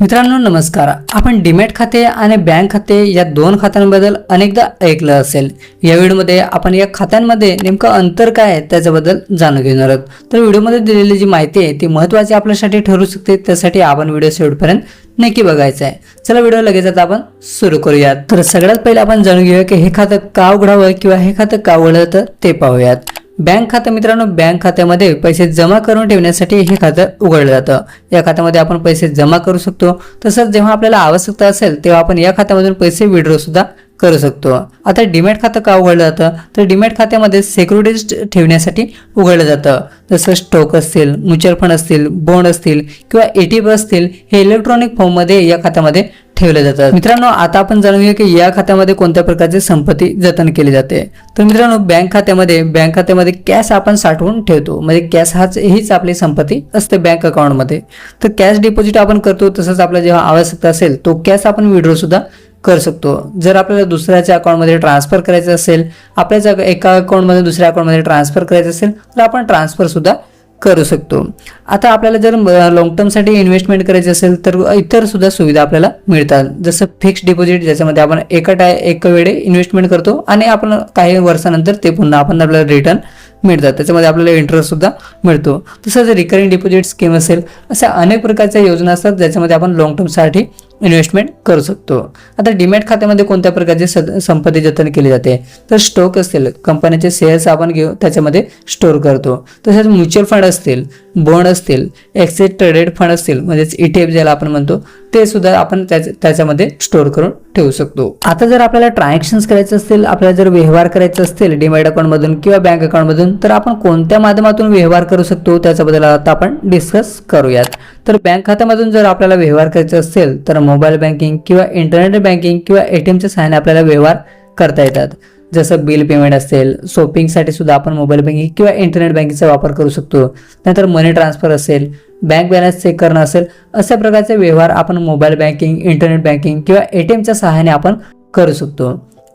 मित्रांनो नमस्कार. आपण डिमॅट खाते आणि बँक खाते या दोन खात्यांबद्दल अनेकदा ऐकलं असेल. या व्हिडिओमध्ये आपण या खात्यांमध्ये नेमकं अंतर काय आहे त्याच्याबद्दल जाणून घेणार आहोत. तर व्हिडिओमध्ये दिलेली जी माहिती आहे ती महत्त्वाची आपल्यासाठी ठरू शकते. त्यासाठी आपण व्हिडिओ शेवटपर्यंत नक्की बघायचं आहे. चला व्हिडिओ लगेच आता आपण सुरू करूयात. तर सगळ्यात पहिले आपण जाणून घेऊया की हे खातं का उघडावं किंवा हे खातं का उघडलं ते पाहूयात. बँक खातं मित्रांनो बँक खात्यामध्ये पैसे जमा करून ठेवण्यासाठी हे खातं उघडलं जातं. या खात्यामध्ये आपण पैसे जमा करू शकतो. तसंच जेव्हा आपल्याला आवश्यकता असेल तेव्हा आपण या खात्यामधून पैसे विड्रॉ सुद्धा करू शकतो. आता डिमॅट खातं का उघडलं जातं? तर डिमॅट खात्यामध्ये सेक्युरिटीज ठेवण्यासाठी उघडलं जातं. जसं स्टॉक असतील म्युच्युअल फंड असतील बॉन्ड असतील किंवा एटीएफ असतील हे इलेक्ट्रॉनिक फॉर्ममध्ये या खात्यामध्ये ठेवल्या जातात. मित्रांनो आता आपण जाणून घेऊया की या खात्यामध्ये कोणत्या प्रकारची संपत्ती जतन केली जाते. तर मित्रांनो बँक खात्यामध्ये बँक खात्यामध्ये कॅश आपण साठवून ठेवतो. म्हणजे कॅश हाच हीच आपली संपत्ती असते बँक अकाउंटमध्ये. तर कॅश डिपॉझिट आपण करतो तसंच आपला जेव्हा आवश्यकता असेल तो कॅश आपण विड्रॉ सुद्धा करू शकतो. जर आपल्याला दुसऱ्याच्या अकाउंटमध्ये ट्रान्सफर करायचं असेल आपल्या एका अकाउंटमध्ये दुसऱ्या अकाउंटमध्ये ट्रान्सफर करायचं असेल तर आपण ट्रान्सफर सुद्धा करू शकतो. आता आपल्याला जर लॉंग टर्मसाठी इन्व्हेस्टमेंट करायची असेल तर इतर सुद्धा सुविधा आपल्याला मिळतात. जसं फिक्स डिपॉझिट ज्याच्यामध्ये आपण एका टाय एका वेळे इन्व्हेस्टमेंट करतो आणि आपण काही वर्षानंतर ते पुन्हा आपण आपल्याला रिटर्न मिळतात. त्याच्यामध्ये आपल्याला इंटरेस्टसुद्धा मिळतो. तसंच रिकरिंग डिपॉझिट स्कीम असेल अशा अनेक प्रकारच्या योजना असतात ज्याच्यामध्ये आपण लॉंग टर्मसाठी इन्व्हेस्टमेंट करू शकतो. आता डिमॅट खात्यामध्ये कोणत्या प्रकारचे सद- संपत्ती जतन केली जाते? तर स्टॉक असतील. कंपनीचे शेअर्स आपण घेऊ त्याच्यामध्ये स्टोअर करतो. तसेच म्युच्युअल फंड असतील बॉन्ड असतील एक्सेस ट्रेडेड फंड असतील म्हणजेच ई टी एफ ज्याला आपण म्हणतो ते सुद्धा आपण त्याच्यामध्ये स्टोअर करून ठेवू शकतो. आता जर आपल्याला ट्रान्झॅक्शन करायचे असतील आपल्याला जर व्यवहार करायचे असतील डीमॅट अकाउंटमधून किंवा बँक अकाउंटमधून तर आपण कोणत्या माध्यमातून व्यवहार करू शकतो? त्याच्याबद्दल आता आपण डिस्कस करूयात. तर बँक खात्यामधून जर आपल्याला व्यवहार करायचे असेल तर मोबाईल बँकिंग किंवा इंटरनेट बँकिंग किंवा एटीएमच्या सहाय्याने आपल्याला व्यवहार करता येतात. जसं बिल पेमेंट असेल शॉपिंगसाठी सुद्धा आपण मोबाईल बँकिंग किंवा इंटरनेट बँकिंगचा वापर करू शकतो. नंतर मनी ट्रान्सफर असेल बँक बॅलन्स चेक करणं असेल अशा प्रकारचे व्यवहार आपण मोबाईल बँकिंग इंटरनेट बँकिंग किंवा ए टी एमच्या सहाय्याने आपण करू शकतो.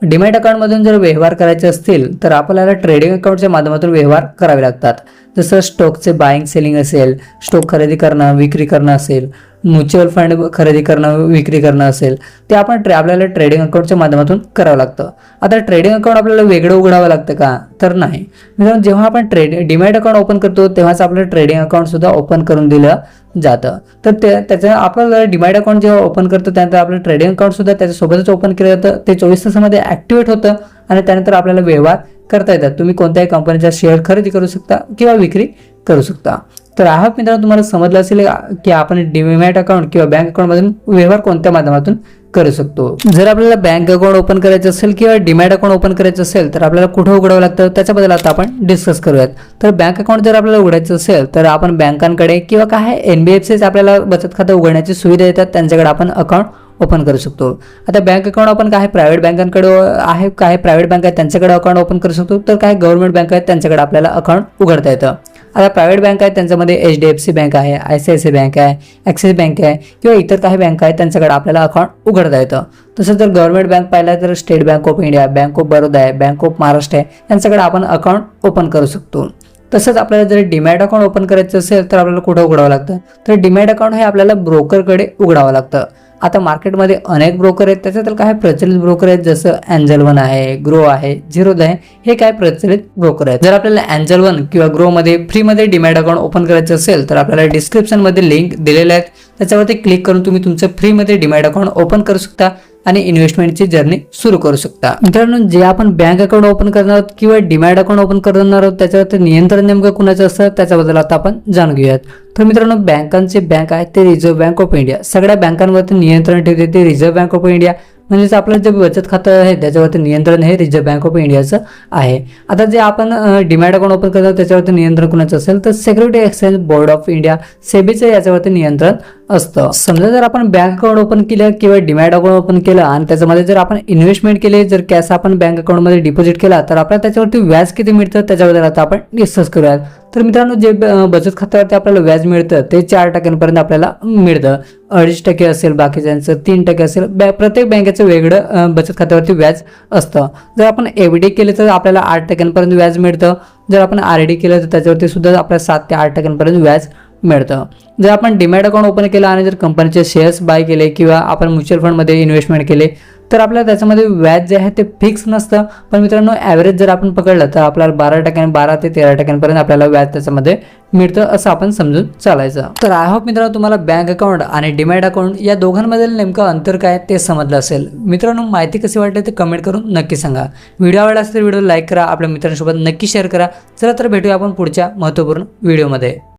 डीमॅट अकाउंटमधून जर व्यवहार करायचे असतील तर आपल्याला ट्रेडिंग अकाउंटच्या माध्यमातून व्यवहार करावे लागतात. जसं स्टॉकचे बाईंग सेलिंग असेल स्टॉक खरेदी करणं विक्री करणं असेल म्युच्युअल फंड खरेदी करणं विक्री करणं असेल ते आपण ट्रे आपल्याला ट्रेडिंग अकाउंटच्या माध्यमातून करावं लागतं. आता ट्रेडिंग अकाउंट आपल्याला वेगळं उघडावं लागतं का? तर नाही. मित्रांनो जेव्हा आपण ट्रेड डीमॅट अकाउंट ओपन करतो तेव्हाच आपलं ट्रेडिंग अकाउंट सुद्धा ओपन करून दिलं जातं. तर ते त्याचं आपल्याला डिमांड अकाउंट जेव्हा ओपन करतो त्यानंतर आपलं ट्रेडिंग अकाउंट सुद्धा त्याच्यासोबतच ओपन केलं जातं. ते चोवीस तासामध्ये ॲक्टिवेट होतं आणि त्यानंतर आपल्याला व्यवहार करता येतात. तुम्ही कोणत्याही कंपनीचा शेअर खरेदी करू शकता किंवा विक्री करू शकता. तर हा मित्रांनो तुम्हाला समजलं असेल की आपण डीमॅट अकाउंट किंवा बँक अकाउंटमधून व्यवहार कोणत्या माध्यमातून करू शकतो. जर आपल्याला बँक अकाउंट ओपन करायचं असेल किंवा डीमॅट अकाउंट ओपन करायचं असेल तर आपल्याला कुठं उघडावं लागतं? त्याच्याबद्दल आता आपण डिस्कस करूयात. तर बँक अकाउंट जर आपल्याला उघडायचं असेल तर आपण बँकांकडे किंवा काय एन बी एफ सीच आपल्याला बचत खातं उघडण्याची सुविधा देतात. त्यांच्याकडे आपण अकाउंट ओपन करू शकतो. आता बँक अकाउंट आपण काय प्रायव्हेट बँकांकडे आहे काय प्रायव्हेट बँक आहेत त्यांच्याकडे अकाउंट ओपन करू शकतो. तर काय गव्हर्नमेंट बँक आहेत त्यांच्याकडे आपल्याला अकाउंट उघडता येतं. आता प्रायव्हेट बँक आहेत त्यांच्यामध्ये H D F C bank आहे I C I C bank आहे ॲक्सिस बँक आहे किंवा इतर काही बँक आहेत त्यांच्याकडे आपल्याला अकाउंट उघडता येतं. तसंच जर गव्हर्नमेंट बँक पाहिलं तर State Bank of India Bank of Baroda आहे बँक ऑफ महाराष्ट्र आहे त्यांच्याकडे आपण अकाउंट ओपन करू शकतो. तसंच आपल्याला जर डिमॅट अकाउंट ओपन करायचं असेल तर आपल्याला कुठं उघडावं लागतं? तर डिमॅट अकाउंट हे आपल्याला ब्रोकरकडे उघडावं लागतं. आता मार्केटमध्ये अनेक ब्रोकर आहेत त्याच्यातील काही प्रचलित ब्रोकर आहेत जसं अँजल वन आहे ग्रो आहे झिरोद आहे हे काय प्रचलित ब्रोकर आहेत. जर आपल्याला अँजल वन किंवा ग्रोमध्ये फ्रीमध्ये डीमॅट अकाउंट ओपन करायचं असेल तर आपल्याला डिस्क्रिप्शनमध्ये लिंक दिलेल्या आहेत. त्याच्यावरती क्लिक करून तुम्ही तुमचं फ्रीमध्ये डिमॅट अकाउंट ओपन करू शकता आणि इन्व्हेस्टमेंटची जर्नी सुरू करू शकता. मित्रांनो जे आपण बँक अकाउंट ओपन करणार आहोत किंवा डिमॅट अकाउंट ओपन करणार आहोत त्याच्यावरती नियंत्रण नेमकं कुणाचं असतं त्याच्याबद्दल आता आपण जाणून घेऊयात. तर मित्रांनो बँकांचे बँक आहे ते रिझर्व्ह बँक ऑफ इंडिया सगळ्या बँकांवरती नियंत्रण ठेवते ते रिझर्व्ह बँक ऑफ इंडिया म्हणजेच आपलं जे बचत खातं आहे त्याच्यावरती नियंत्रण हे रिझर्व्ह बँक ऑफ इंडियाचं आहे. आता जे आपण डिमॅट अकाउंट ओपन करतो त्याच्यावरती नियंत्रण कुणाचं असेल तर Security Exchange Board of India सेबीचं याच्यावरती नियंत्रण असतं. समजा जर आपण बँक अकाउंट ओपन केलं किंवा डिमॅट अकाउंट ओपन केलं आणि त्याच्यामध्ये जर आपण इन्व्हेस्टमेंट केले जर कॅश आपण बँक अकाउंटमध्ये डिपॉझिट केला तर आपल्याला त्याच्यावरती व्याज किती मिळतं त्याच्याबद्दल आता आपण डिस्कस करूयात. तर मित्रांनो जे ब- बचत खात्यावरती आपल्याला व्याज मिळतं ते चार टक्क्यांपर्यंत आपल्याला मिळतं. अडीच टक्के असेल बाकीच्यांचं तीन टक्के असेल बॅ प्रत्येक बँकेचं वेगळं बचत खात्यावरती व्याज असतं. जर आपण एफ डी केले तर आपल्याला आठ टक्क्यांपर्यंत व्याज मिळतं. जर आपण आर डी केलं तर त्याच्यावरती सुद्धा आपल्याला सात ते आठ टक्क्यांपर्यंत व्याज मिळतं. जर आपण डिमॅट अकाउंट ओपन केलं आणि जर कंपनीचे शेअर्स बाय केले किंवा आपण म्युच्युअल फंडमध्ये इन्व्हेस्टमेंट केले तर आपल्याला त्याच्यामध्ये व्याज जे आहे ते फिक्स नसतं. पण मित्रांनो ॲव्हरेज जर आपण पकडलं तर आपल्याला बारा टक्क्यां बारा ते तेरा टक्क्यांपर्यंत आपल्याला व्याज त्याच्यामध्ये मिळतं असं आपण समजून चालायचं. तर आय होप मित्रांनो तुम्हाला बँक अकाउंट आणि डिमॅट अकाउंट या दोघांमधील नेमकं अंतर काय ते समजलं असेल. मित्रांनो माहिती कशी वाटली ते कमेंट करून नक्की सांगा. व्हिडिओ आवडला असेल तर व्हिडिओ लाईक करा आपल्या मित्रांसोबत नक्की शेअर करा. चला तर भेटूया आपण पुढच्या महत्त्वपूर्ण व्हिडिओमध्ये